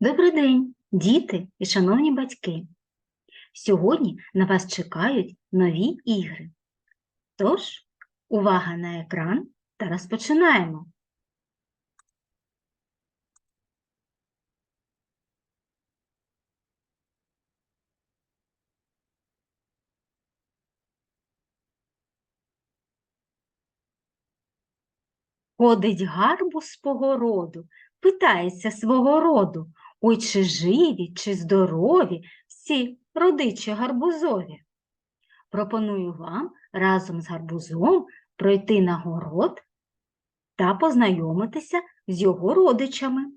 Добрий день, діти і шановні батьки! Сьогодні на вас чекають нові ігри. Тож, увага на екран та розпочинаємо. Ходить гарбуз по городу, питається свого роду, ой, чи живі, чи здорові всі родичі гарбузові. Пропоную вам разом з гарбузом пройти на город та познайомитися з його родичами.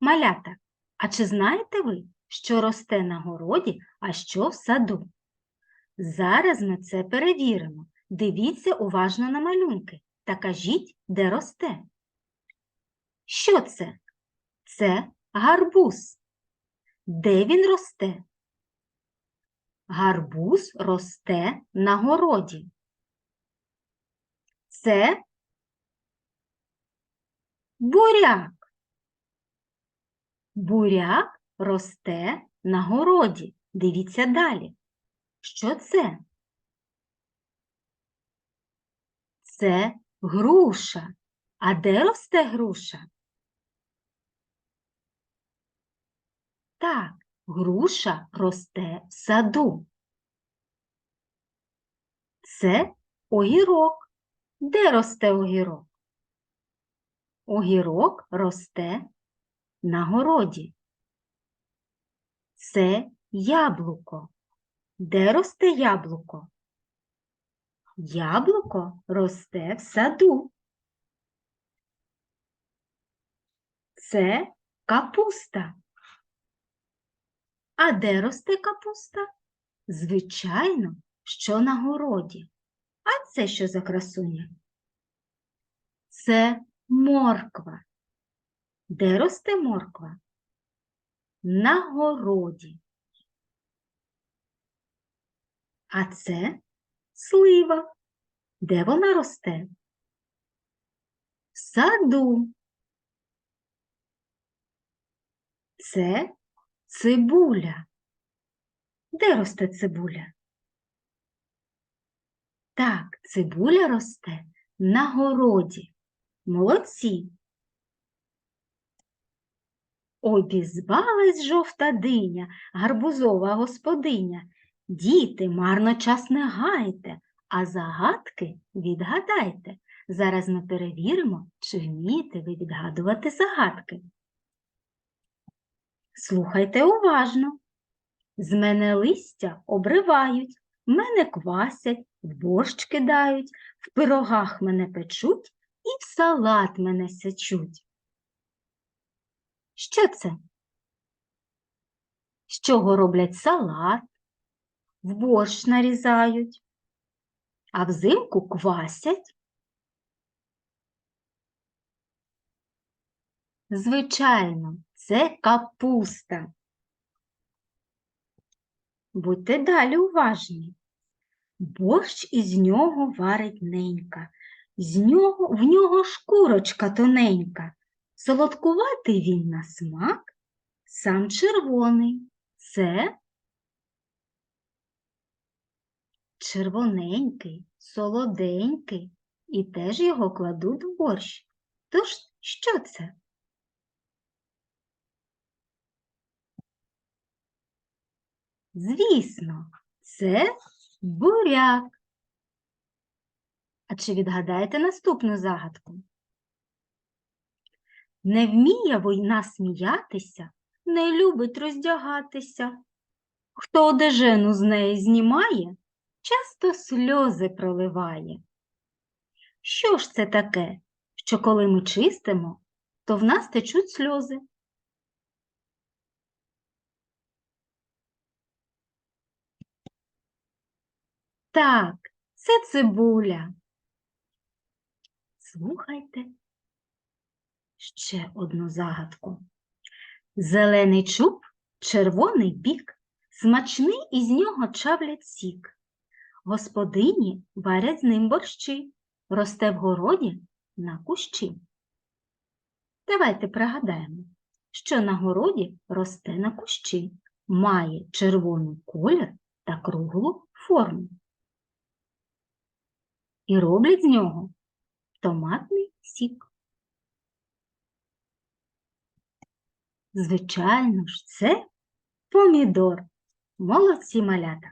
Малята, а чи знаєте ви, що росте на городі, а що в саду? Зараз ми це перевіримо. Дивіться уважно на малюнки та кажіть, де росте. Що це? Це гарбуз. Де він росте? Гарбуз росте на городі. Це буряк. Буряк росте на городі. Дивіться далі. Що це? Це груша. А де росте груша? Так, груша росте в саду. Це огірок. Де росте огірок? Огірок росте на городі. Це яблуко. Де росте яблуко? Яблуко росте в саду. Це капуста. А де росте капуста? Звичайно, що на городі. А це що за красуня? Це морква. Де росте морква? На городі. А це слива. Де вона росте? В саду. Це цибуля. Де росте цибуля? Так, цибуля росте на городі. Молодці. Обізвалась жовта диня, гарбузова господиня. Діти, марно час не гайте, а загадки відгадайте. Зараз ми перевіримо, чи вмієте ви відгадувати загадки. Слухайте уважно. З мене листя обривають, мене квасять, в борщ кидають, в пирогах мене печуть і в салат мене сечуть. Що це? З чого роблять салат? в борщ нарізають, а взимку квасять. Звичайно, це капуста. Будьте далі уважні. Борщ із нього варить ненька, з нього, в нього шкурочка тоненька. Солодкуватий він на смак, сам червоний. Це червоненький, солоденький, і теж його кладуть в борщ. Тож, що це? Звісно, це буряк. А чи відгадаєте наступну загадку? Не вміє війна сміятися, не любить роздягатися. Хто одежину з неї знімає, часто сльози проливає. Що ж це таке, що коли ми чистимо, то в нас течуть сльози? Так, це цибуля. Слухайте ще одну загадку. Зелений чуб, червоний бік, смачний із нього чавлять сік. Господині варять з ним борщі, росте в городі на кущі. Давайте пригадаємо, що на городі росте на кущі, має червоний колір та круглу форму. І роблять з нього томатний сік. Звичайно ж, це помідор. Молодці малята.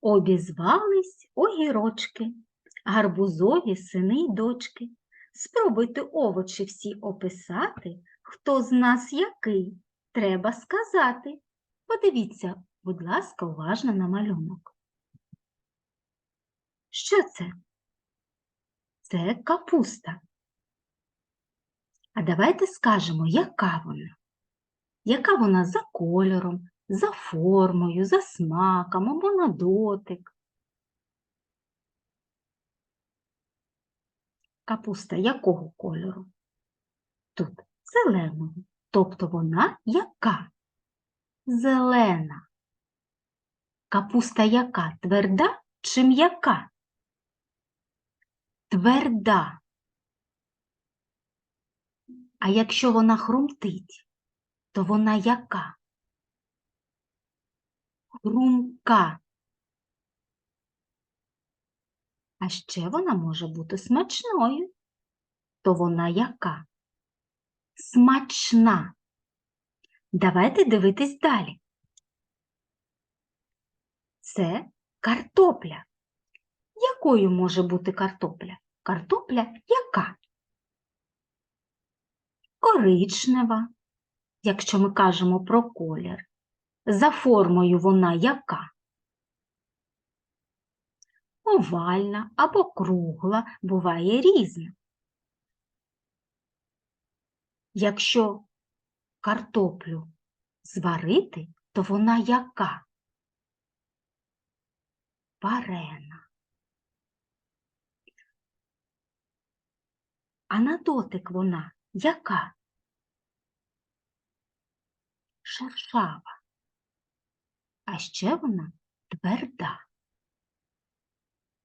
Обізвались огірочки, гарбузові сини й дочки. Спробуйте овочі всі описати, хто з нас який, треба сказати. Подивіться, будь ласка, уважно на малюнок. Що це? Це капуста. А давайте скажемо, яка вона? Яка вона за кольором, за формою, за смаком або на дотик? Капуста якого кольору? Тут зеленого. Тобто вона яка? Зелена. Капуста яка? Тверда чи м'яка? Тверда. А якщо вона хрумтить, то вона яка? Хрумка. А ще вона може бути смачною. То вона яка? Смачна. Давайте дивитись далі. Це картопля. Якою може бути картопля? Картопля яка? Коричнева, якщо ми кажемо про колір. За формою вона яка? Овальна або кругла буває різна. Якщо картоплю зварити, то вона яка? Варена. А на дотик вона яка? Шершава. А ще вона тверда.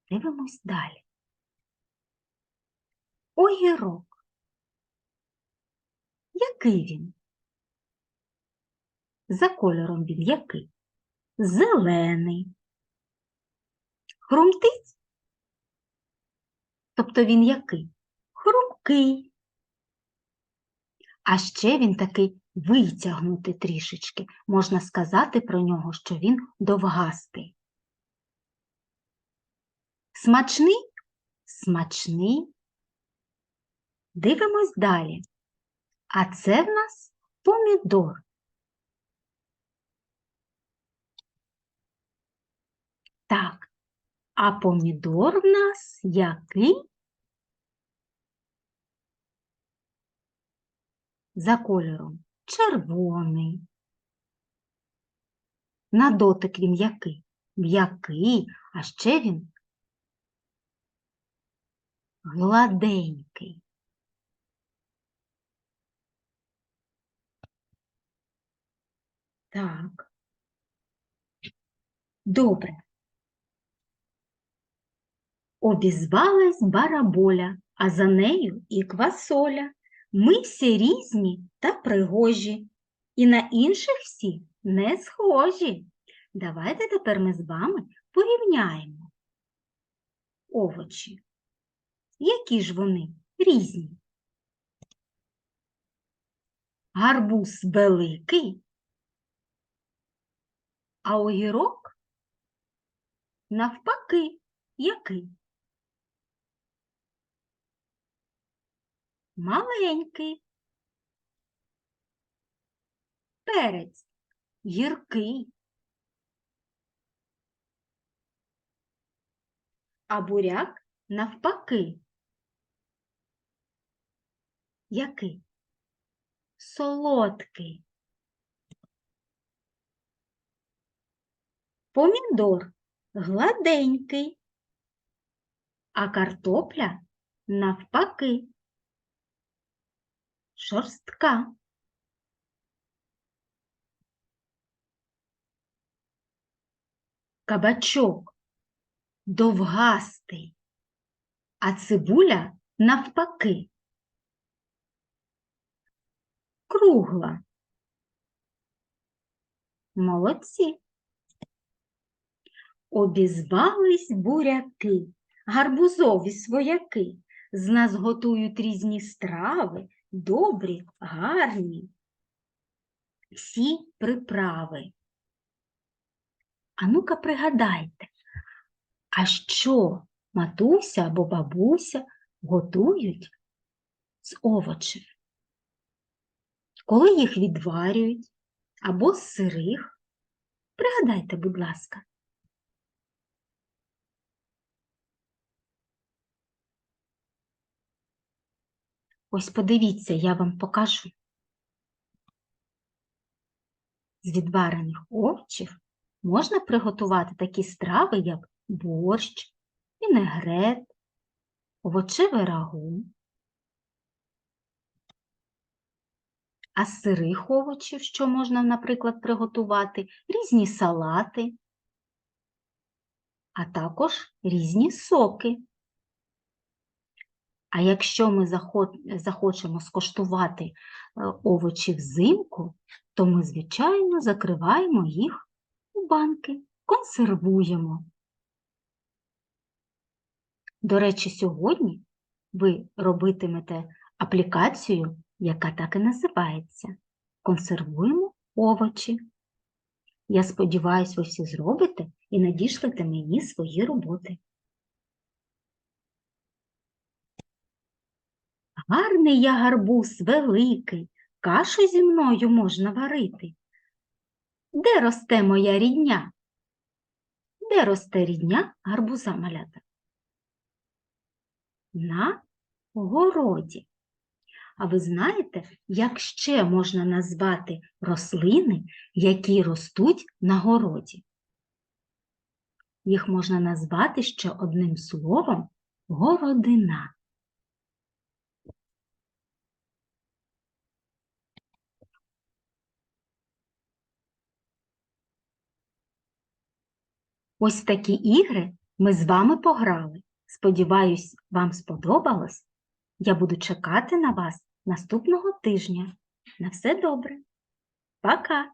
Дивимось далі. Огірок. Який він? За кольором він який? Зелений. Хрумтить? Тобто він який? Хрумкий. А ще він такий витягнутий трішечки. Можна сказати про нього, що він довгастий. Смачний? Смачний. Дивимось далі. А це в нас помідор. Так, а помідор в нас який? За кольором червоний. На дотик він який? М'який, а ще він гладенький. Так. Добре. Обізвалась бараболя, а за нею і квасоля. Ми всі різні та пригожі, і на інших всі не схожі. Давайте тепер ми з вами порівняємо овочі. Які ж вони різні? Гарбуз великий, а огірок навпаки який? Маленький. Перець гіркий. А буряк навпаки. Який? Солодкий. Помідор гладенький, а картопля навпаки. Шорстка. Кабачок довгастий, а цибуля навпаки. Кругла. Молодці. Обізвались буряки, гарбузові свояки. З нас готують різні страви, добрі, гарні. Всі приправи. А ну-ка пригадайте, а що матуся або бабуся готують з овочів? Коли їх відварюють або з сирих? Пригадайте, будь ласка. Ось подивіться, я вам покажу. З відварених овочів можна приготувати такі страви, як борщ, вінегрет, овочеве рагу. А з сирих овочів, що можна, наприклад, приготувати, різні салати, а також різні соки. А якщо ми захочемо скоштувати е, овочі взимку, то ми, звичайно, закриваємо їх у банки, консервуємо. До речі, сьогодні ви робитимете аплікацію, яка так і називається Консервуємо овочі. Я сподіваюся, ви всі зробите і надішлете мені свої роботи. Гарний я гарбуз великий, кашу зі мною можна варити. Де росте моя рідня? Де росте рідня гарбуза малята? На городі. А ви знаєте, як ще можна назвати рослини, які ростуть на городі? Їх можна назвати ще одним словом городина. Ось такі ігри ми з вами пограли. Сподіваюсь, вам сподобалось. Я буду чекати на вас наступного тижня. На все добре. Пока!